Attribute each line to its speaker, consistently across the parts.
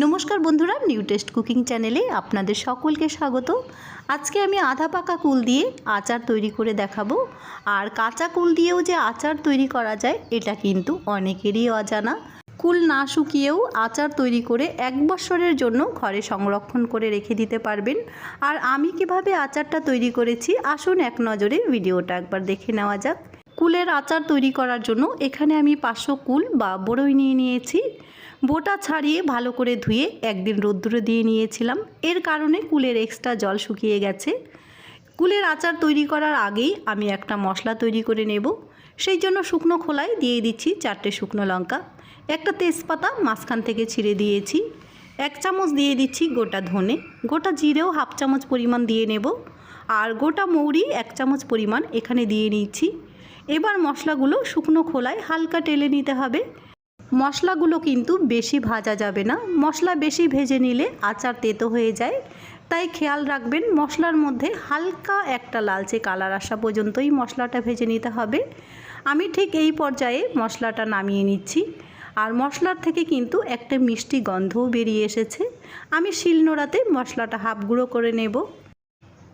Speaker 1: নমস্কার বন্ধুরা new test cooking চ্যানেলে আপনাদের সকলকে স্বাগত। আজকে আমি আধা পাকা কুল দিয়ে আচার তৈরি করে দেখাবো। আর কাঁচা কুল দিয়েও যে আচার তৈরি করা যায়, এটা কিন্তু অনেকেরই অজানা। কুল না শুকিয়েও আচার তৈরি করে এক বছরের জন্য ঘরে সংরক্ষণ করে রেখে দিতে পারবেন। আর আমি কীভাবে আচারটা তৈরি করেছি, আসুন এক নজরে ভিডিওটা একবার দেখে নেওয়া যাক। কুলের আচার তৈরি করার জন্য এখানে আমি পাঁচশো কুল বা বড়ই নিয়ে নিয়েছি। বোটা ছাড়িয়ে ভালো করে ধুয়ে একদিন রোদ্দুরে দিয়ে নিয়েছিলাম। এর কারণে কুলের এক্সট্রা জল শুকিয়ে গেছে। কুলের আচার তৈরি করার আগেই আমি একটা মশলা তৈরি করে নেব। সেই জন্য শুকনো খোলায় দিয়ে দিচ্ছি চারটে শুকনো লঙ্কা। একটা তেজপাতা মাঝখান থেকে ছিঁড়ে দিয়েছি। এক চামচ দিয়ে দিচ্ছি গোটা ধনে। গোটা জিরেও হাফ চামচ পরিমাণ দিয়ে নেব। আর গোটা মৌরি এক চামচ পরিমাণ এখানে দিয়ে নিচ্ছি। এবার মশলাগুলো শুকনো খোলায় হালকা টেলে নিতে হবে। মশলাগুলো কিন্তু বেশি ভাজা যাবে না। মশলা বেশি ভেজে নিলে আচার তেতো হয়ে যায়। তাই খেয়াল রাখবেন, মশলার মধ্যে হালকা একটা লালচে কালার আসা পর্যন্তই মশলাটা ভেজে নিতে হবে। আমি ঠিক এই পর্যায়ে মশলাটা নামিয়ে নিচ্ছি। আর মশলার থেকে কিন্তু একটা মিষ্টি গন্ধও বেরিয়ে এসেছে। আমি শিলনোড়াতে মশলাটা হাফ গুঁড়ো করে নেব।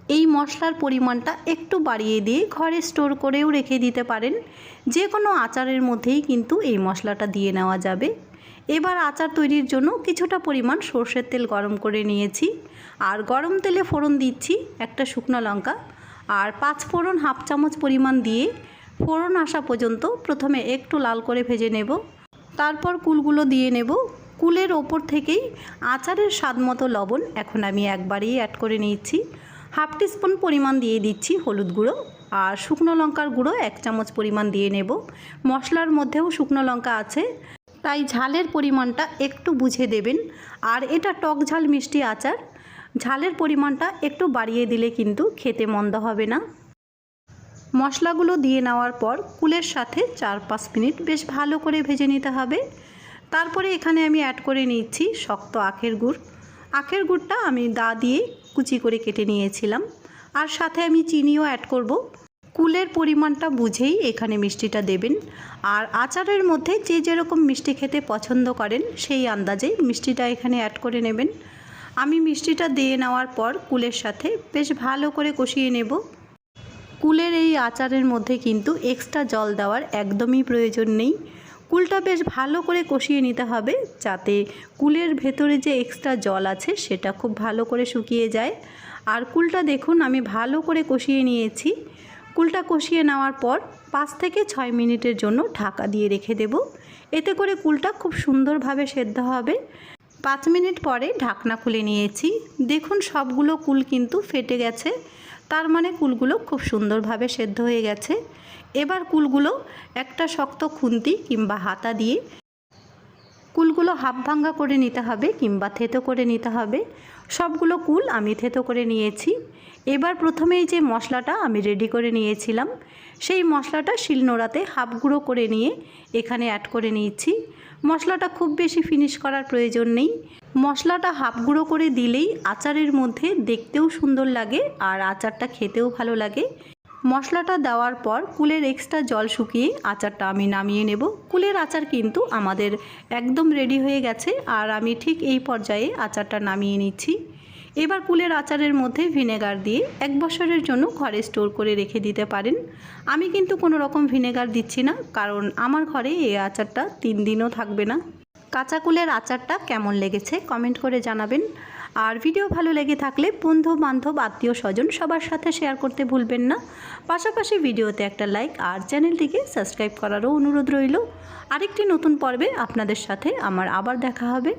Speaker 1: এই মশলার পরিমাণটা একটু বাড়িয়ে দিয়ে ঘরে স্টোর করেও রেখে দিতে পারেন। যে কোনো আচারের মধ্যেই কিন্তু এই মশলাটা দিয়ে নেওয়া যাবে। এবার আচার তৈরির জন্য কিছুটা পরিমাণ সর্ষের তেল গরম করে নিয়েছি। আর গরম তেলে ফোড়ন দিচ্ছি একটা শুকনো লঙ্কা। আর পাঁচ ফোড়ন হাফ চামচ পরিমাণ দিয়ে ফোড়ন আসা পর্যন্ত প্রথমে একটু লাল করে ভেজে নেব। তারপর কুলগুলো দিয়ে নেব। কুলের ওপর থেকেই আচারের স্বাদ মতো লবণ এখন আমি একবারেই অ্যাড করে নিচ্ছি হাফ টিস্পুন পরিমাণ দিয়ে দিচ্ছি হলুদ গুঁড়ো আর শুকনো লঙ্কার গুঁড়ো এক চামচ পরিমাণ দিয়ে নেব। মশলার মধ্যেও শুকনো লঙ্কা আছে। তাই ঝালের পরিমাণটা একটু বুঝে দেবেন। আর এটা টক ঝাল মিষ্টি আচার। ঝালের পরিমাণটা একটু বাড়িয়ে দিলে কিন্তু খেতে মন্দ হবে না। মশলাগুলো দিয়ে নেওয়ার পর কুলের সাথে চার পাঁচ মিনিট বেশ ভালো করে ভেজে নিতে হবে। তারপরে এখানে আমি অ্যাড করে নিচ্ছি শক্ত আখের গুড়। আখের গুড়টা আমি দা দিয়ে কুচি করে কেটে নিয়েছিলাম। আর সাথে আমি চিনিও অ্যাড করব। কুলের পরিমাণটা বুঝেই এখানে মিষ্টিটা দেবেন। আর আচারের মধ্যে যে যেরকম মিষ্টি খেতে পছন্দ করেন, সেই আন্দাজেই মিষ্টিটা এখানে অ্যাড করে নেবেন। আমি মিষ্টিটা দিয়ে নেওয়ার পর কুলের সাথে বেশ ভালো করে কষিয়ে নেব। কুলের এই আচারের মধ্যে কিন্তু এক্সট্রা জল দেওয়ার একদমই প্রয়োজন নেই। কুলটা বেশ ভালো করে কষিয়ে নিতে হবে যাতে কুলের ভেতরে যে এক্সট্রা জল আছে সেটা খুব ভালো করে শুকিয়ে যায়। আর কুলটা দেখুন, আমি ভালো করে কষিয়ে নিয়েছি। কুলটা কষিয়ে নেওয়ার পর পাঁচ থেকে ছয় মিনিটের জন্য ঢাকা দিয়ে রেখে দেব। এতে করে কুলটা খুব সুন্দরভাবে সেদ্ধ হবে। পাঁচ মিনিট পরে ঢাকনা খুলে নিয়েছি। দেখুন সবগুলো কুল কিন্তু ফেটে গেছে। তার মানে কুলগুলো খুব সুন্দরভাবে সেদ্ধ হয়ে গেছে। এবার কুলগুলো একটা শক্ত খুন্তি কিংবা হাতা দিয়ে কুলগুলো হাফ ভাঙ্গা করে নিতে হবে কিংবা থেতো করে নিতে হবে। সবগুলো কুল আমি থেতো করে নিয়েছি। এবার প্রথমেই যে মশলাটা আমি রেডি করে নিয়েছিলাম, সেই মশলাটা শিলনোড়াতে হাফ গুঁড়ো করে নিয়ে এখানে অ্যাড করে নিয়েছি। মশলাটা খুব বেশি ফিনিশ করার প্রয়োজন নেই। মশলাটা হাফ গুঁড়ো করে দিলেই আচারের মধ্যে দেখতেও সুন্দর লাগে আর আচারটা খেতেও ভালো লাগে। মশলাটা দেওয়ার পর কুলের এক্সট্রা জল শুকিয়ে আচারটা আমি নামিয়ে নেব। কুলের আচার কিন্তু আমাদের একদম রেডি হয়ে গেছে আর আমি ঠিক এই পর্যায়ে আচারটা নামিয়ে নিচ্ছি। এবার কুলের আচারের মধ্যে ভিনেগার দিয়ে এক বছরের জন্য ঘরে স্টোর করে রেখে দিতে পারেন। আমি কিন্তু কোনো রকম ভিনেগার দিচ্ছি না, কারণ আমার ঘরে এই আচারটা তিন দিনও থাকবে না। কাঁচা কুলের আচারটা কেমন লেগেছে কমেন্ট করে জানাবেন। আর ভিডিও ভালো লেগে থাকলে বন্ধু বান্ধব আত্মীয় স্বজন সবার সাথে শেয়ার করতে ভুলবেন না। পাশাপাশি ভিডিওতে একটা লাইক আর চ্যানেলটিকে সাবস্ক্রাইব করারও অনুরোধ রইল। আরেকটি নতুন পর্বে আপনাদের সাথে আমার আবার দেখা হবে।